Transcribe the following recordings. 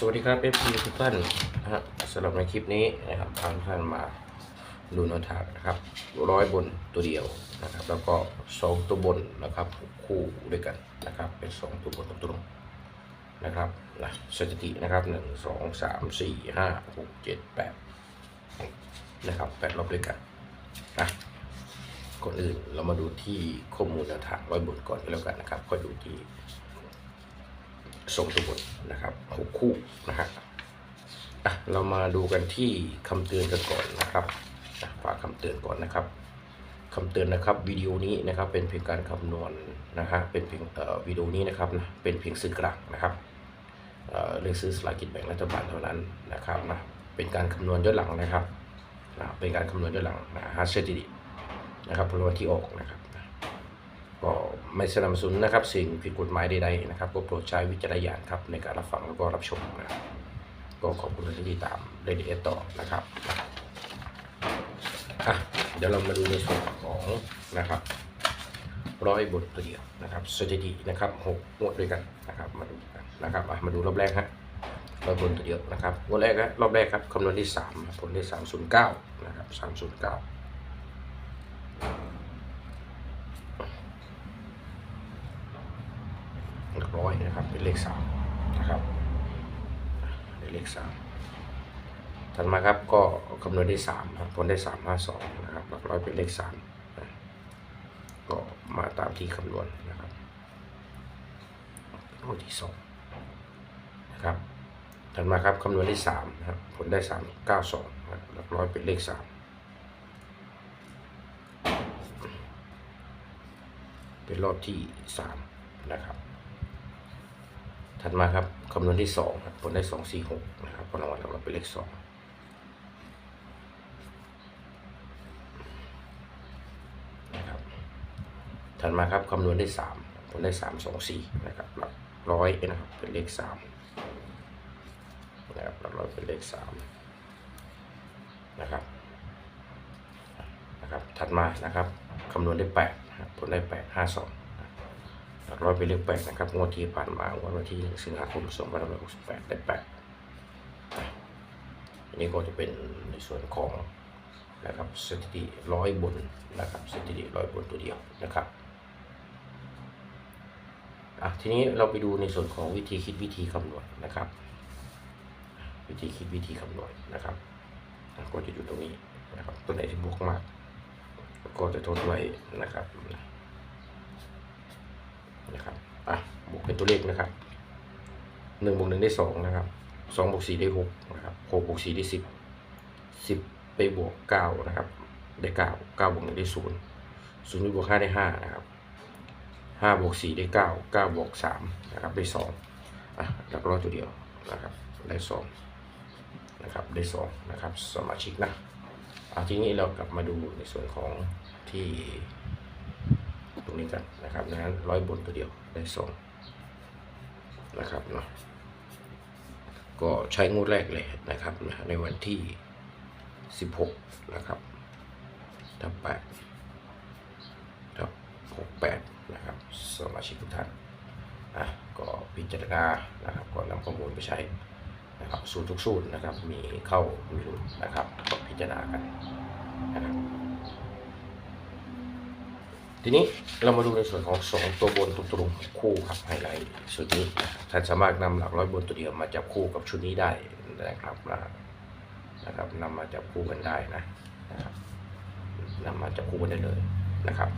สวัสดีครับเอฟซีทุกท่านนะฮะสำหรับในคลิปนี้นะครับทางท่านมาดูนวทางนะครับร้อยบนตัวเดียวนะครับ แล้วก็สองตัวบนนะครับคู่ด้วยกันนะครับ เป็นสองตัวบนตรงๆนะครับนะสถิตินะครับหนึ่งสองสามสี่ห้าหกเจ็ดแปดนะครับแปดรอบด้วยกันนะก่อนอื่นเรามาดูที่ข้อมูลนวทางร้อยบนก่อนก็แล้วกันนะครับค่อยดูที่ ส่งตัวบทนะครับหกคู่นะฮะอะเรามาดูกันที่คำเตือนกันก่อนนะครับฝากคำเตือนก่อนนะครับคำเตือนนะครับวิดีโอนี้นะครับเป็นเพียงการคำนวณนะฮะเป็นเพียงเอ่อวิดีโอนี้นะครับนะเป็นเพียงสื่อกลางนะครับเอ่อเลือกซื้อสลากกินแบ่งรัฐบาลเท่านั้นนะครับนะเป็นการคำนวณย้อนหลังนะครับนะเป็นการคำนวณย้อนหลังนะฮะสถิตินะครับผลวันที่ออกนะครับ ก็ไม่สนับสนุนนะครับ สิ่งผิดกฎหมายใดๆนะครับ ก็โปรดใช้วิจารณญาณครับในการรับฟังแล้วก็รับชมนะครับก็ขอบคุณที่ติดตามได้ดีต่อนะครับอะเดี๋ยวเรามาดูในส่วนของนะครับร้อยบทตัวเดียวนะครับสถิตินะครับหกงวดด้วยกันนะครับมาดูกันนะครับมาดูรอบแรกฮะร้อยบทตัวเดียวนะครับงวดแรกนะรอบแรกครับคำนวณที่สามผลที่สามศูนย์เก้านะครับสามศูนย์เก้า ห ลักร้อยนะครับ เป็นเลขสามนะครับเป็นเลขสามถัดมาครับก็คำนวณได้สามครับผลได้สามห้าสองนะครับ หลักร้อยเป็นเลขสามนะก็มาตามที่คำนวณนะครับงวดที่สองนะครับถัดมาครับคำนวณได้สามนะครับผลได้สามเก้าสองนะครับหลักร้อยเป็นเลขสามเป็นรอบที่สามนะครับ ถัดมาครับคำนวณที่สองครับผลได้สองสี่หกนะครับผลรางวัลเราเป็นเลขสองนะครับถัดมาครับคำนวณที่สามผลได้สามสองสี่นะครับหลักร้อยนะครับเป็นเลขสามนะครับหลักร้อยเป็นเลขสามนะครับนะครับถัดมานะครับคำนวณได้แปดผลได้แปดห้าสอง ร้อยเป็นเลขแปดนะครับงวดที่ผ่านมางวดวันที่สิงหาคม2568ได้แปดอันนี้ก็จะเป็นในส่วนของนะครับสถิติร้อยบนนะครับสถิติร้อยบนตัวเดียวนะครับอะทีนี้เราไปดูในส่วนของวิธีคิดวิธีคำนวณนะครับ วิธีคิดวิธีคำนวณนะครับก็จะอยู่ตรงนี้นะครับตัวไหนที่บวกมาก ก็จะทดไว้นะครับ นะครับอะบวกเป็นตัวเลขนะครับหนึ่งบวกหนึ่งได้สองนะครับสองบวกสี่ได้หกนะครับหกบวกสี่ได้สิบสิบไปบวกเก้านะครับได้เก้าเก้าบวกหนึ่งได้ศูนย์ศูนย์ไปบวกห้าได้ห้านะครับห้าบวกสี่ได้เก้าเก้าบวกสามนะครับได้สองอะหลักร้อยตัวเดียวนะครับได้สองนะครับได้สองนะครับสมาชิกนะอะทีนี้เรากลับมาดูในส่วนของที่ นี้กันนะครับดังนั้นร้อยบนตัวเดียวได้สองนะครับเนาะก็ใช้งวดแรกเลยนะครับนะในวันที่ 16 นะครับทับแปดทับหกแปดนะครับสมาชิกทุกท่านอะก็พิจารณานะครับ ก็นำข้อมูลไปใช้นะครับ สูตรทุกสูตรนะครับ มีเข้ามีหลุดนะครับก็พิจารณากันนะครับ ทีนี้เรามาดูในส่วนของสองตัวบนตัวตรงคู่ครับไฮไลท์ชุดนี้ท่านสามารถนำหลักร้อยบนตัวเดียวมาจับคู่กับชุดนี้ได้นะครับนะนะครับนำมาจับคู่กันได้นะนะครับนำมาจับคู่กันได้เลยนะครับ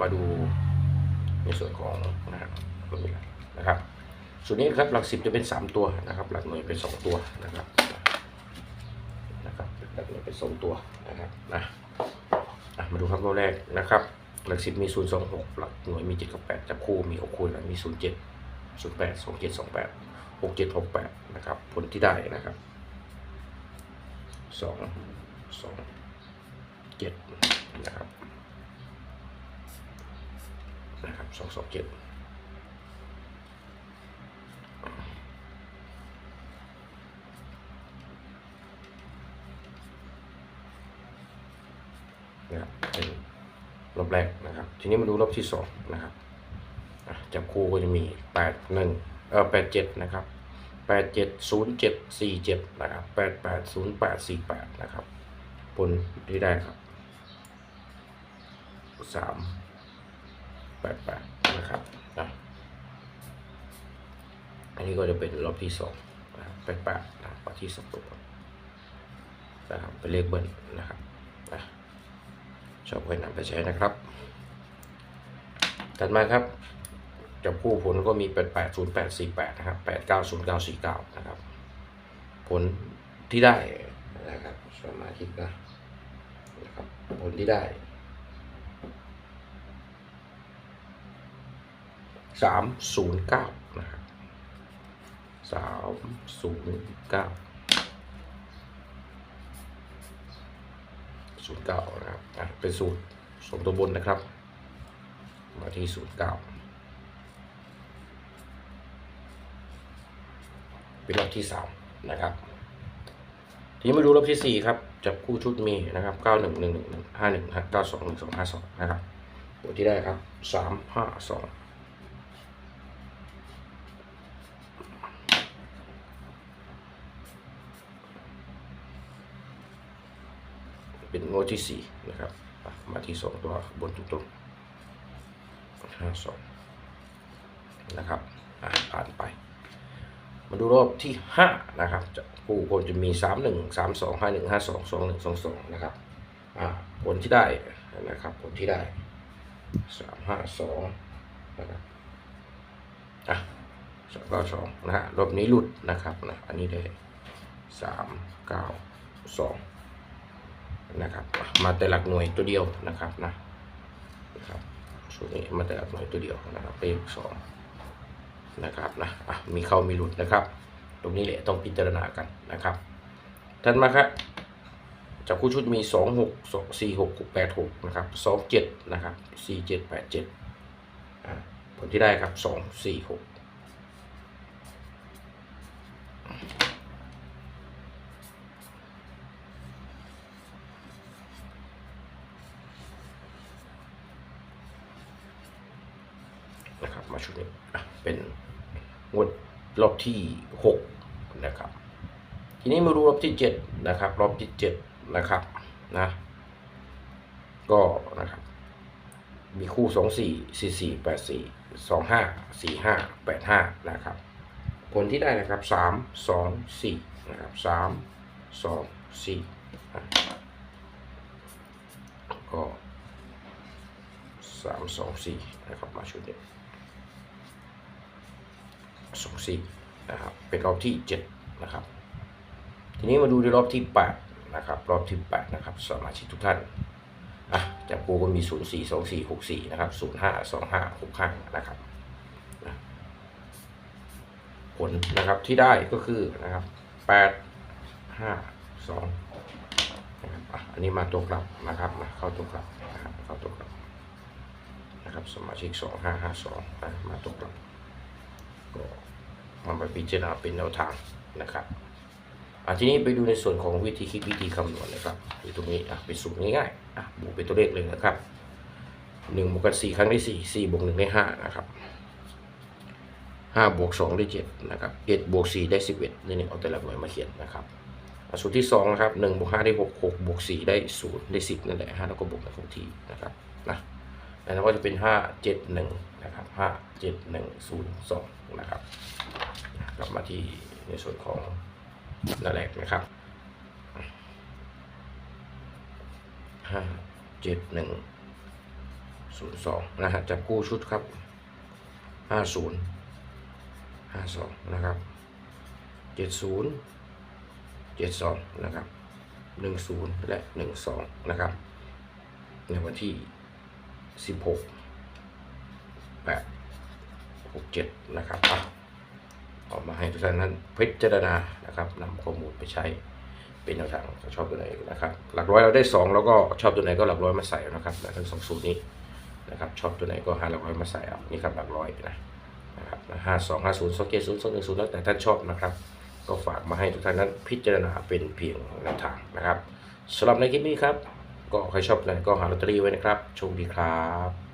มาดูในส่วนของนะครับนะครับส่วนนี้ครับหลักสิบจะเป็นสามตัวนะครับ หลักหน่วยเป็นสองตัวนะครับนะครับหลักหน่วยเป็นสองตัวนะครับนะมาดูครับรอบแรกนะครับ หลักสิบมีศูนย์สองหกหลักหน่วยมีเจ็ดกับแปดจับคู่มีหกคู่แล้วมีศูนย์เจ็ดศูนย์แปดสองเจ็ดสองแปดหกเจ็ดหกแปดนะครับผลที่ได้นะครับสองสองเจ็ดนะครับนะครับสองสองเจ็ดนะครับเป็น รอบแรกนะครับ ทีนี้มาดูรอบที่สองนะครับจับคู่ก็จะมีแปดหนึ่งเออแปดเจ็ดนะครับแปดเจ็ดศูนย์เจ็ดสี่เจ็ดนะครับแปดแปดศูนย์แปดสี่แปดนะครับ ผลที่ได้ครับสามแปดแปดนะครับนะอันนี้ก็จะเป็นรอบที่สองนะครับแปดแปดนะครับรอบที่สองตัวนะครับเป็นเลขเบิ้ลนะครับ ชอบให้นำไปใช้นะครับ ถัดมาครับจับคู่ผลก็มี8 8 0 8 4 8นะครับ8 9 0 9 4 9นะครับ ผลที่ได้นะครับสมาชิกนะนะครับผลที่ได้309นะครับ309 09น สูตรเก่านะครับเป็นสูตรสมตัวบนนะครับ มาที่09เป็นรอบที่สามนะครับ ทีนี้มาดูรอบที่สี่ครับ จับคู่ชุดมีนะครับเก้าหนึ่งหนึ่งหนึ่งห้าหนึ่งเก้าสองหนึ่งสองห้าสองนะครับตัวที่ได้ครับสามห้าสอง เป็นงวดที่สี่นะครับ มาที่สองตัวบนตรงๆห้าสองนะครับผ่านไป มาดูรอบที่5นะครับจะผู้คนจะมี3 1 3 2 5 1 5 2 2 1 2 2นะครับผลที่ได้นะครับผลที่ได้3 5 2นะครับอะสองก็สองนะฮะรอบนี้หลุดนะครับนะอันนี้ได้3 9 2 นะครับ มาแต่หลักหน่วยตัวเดียวนะครับนะนะครับชุดนี้มาแต่หลักหน่วยตัวเดียวนะครับเลขสองนะครับนะอะมีเข้ามีหลุดนะครับ ตรงนี้แหละต้องพิจารณากันนะครับท่านมาครับจับคู่ชุดมี 2 6 2 4 6 8 6นะครับ2 7นะครับ4 7 8 7อ่าผลที่ได้ครับ 2 4 6 นะครับ มาชุดนี้เป็นงวดรอบที่หกนะครับ ทีนี้มาดูรอบที่เจ็ดนะครับ รอบที่เจ็ดนะครับนะก็นะครับ มีคู่สองสี่สี่สี่แปดสี่สองห้าสี่ห้าแปดห้านะครับ ผลที่ได้นะครับสามสองสี่นะครับสามสองสี่ก็สามสองสี่นะครับมาชุดนี้ สองสี่นะครับเป็นรอบที่เจ็ดนะครับทีนี้มาดูในรอบที่แปดนะครับรอบที่แปดนะครับสมาชิกทุกท่านอะจับปูก็มีศูนย์สี่สองสี่หกสี่นะครับศูนย์ห้าสองห้าหกห้านะครับผลนะครับที่ได้ก็คือนะครับแปดห้าสองนะครับอะอันนี้มาตัวกลับนะครับมาเข้าตัวกลับนะครับเข้าตัวกลับนะครับสมาชิกสองห้าห้าสองมาตัวกลับก็ มาไปพิจารณาเป็นแนวทางนะครับอะทีนี้ไปดูในส่วนของวิธีคิดวิธีคำนวณนะครับอยู่ตรงนี้อะเป็นสูตรง่ายๆอะบวกเป็นตัวเลขเลยนะครับหนึ่งบวกกันสี่ครั้งได้สี่สี่บวกหนึ่งได้ห้านะครับห้าบวกสองได้เจ็ดนะครับเอ็ดบวกสี่ได้สิบเอ็ดนี่นี่เอาแต่ละหน่วยมาเขียนนะครับสูตรที่สองนะครับหนึ่งบวกห้าได้หกหกบวกสี่ได้ศูนย์ได้สิบนั่นแหละห้าแล้วก็บวกกันคงที่นะครับนะ แล้วก็จะเป็นห้าเจ็ดหนึ่งนะครับห้าเจ็ดหนึ่งศูนย์สองนะครับ กลับมาที่ในส่วนของนั่นแหละนะครับห้าเจ็ดหนึ่งศูนย์สองนะฮะจับคู่ชุดครับห้าศูนย์ห้าสองนะครับเจ็ดศูนย์เจ็ดสองนะครับหนึ่งศูนย์และหนึ่งสองนะครับ ในวันที่ สิบหกแปดหกเจ็ดนะครับอะออกมาให้ทุกท่านนั้นพิจารณานะครับนำข้อมูลไปใช้เป็นแนวทางชอบตัวไหนนะครับ หลักร้อยเราได้สองแล้วก็ชอบตัวไหนก็หลักร้อยมาใส่นะครับทั้งสองสูตรนี้นะครับชอบตัวไหนก็หาหลักร้อยมาใส่เอานี่ครับหลักร้อยนะนะครับห้าสองห้าศูนย์สองเจ็ดศูนย์สองหนึ่งศูนย์แล้วแต่ท่านชอบนะครับ ก็ฝากมาให้ทุกท่านนั้นพิจารณาเป็นเพียงแนวทางนะครับสำหรับในคลิปนี้ครับ ก็ใครชอบอะไรก็หาลอตเตอรี่ไว้นะครับโชคดีครับ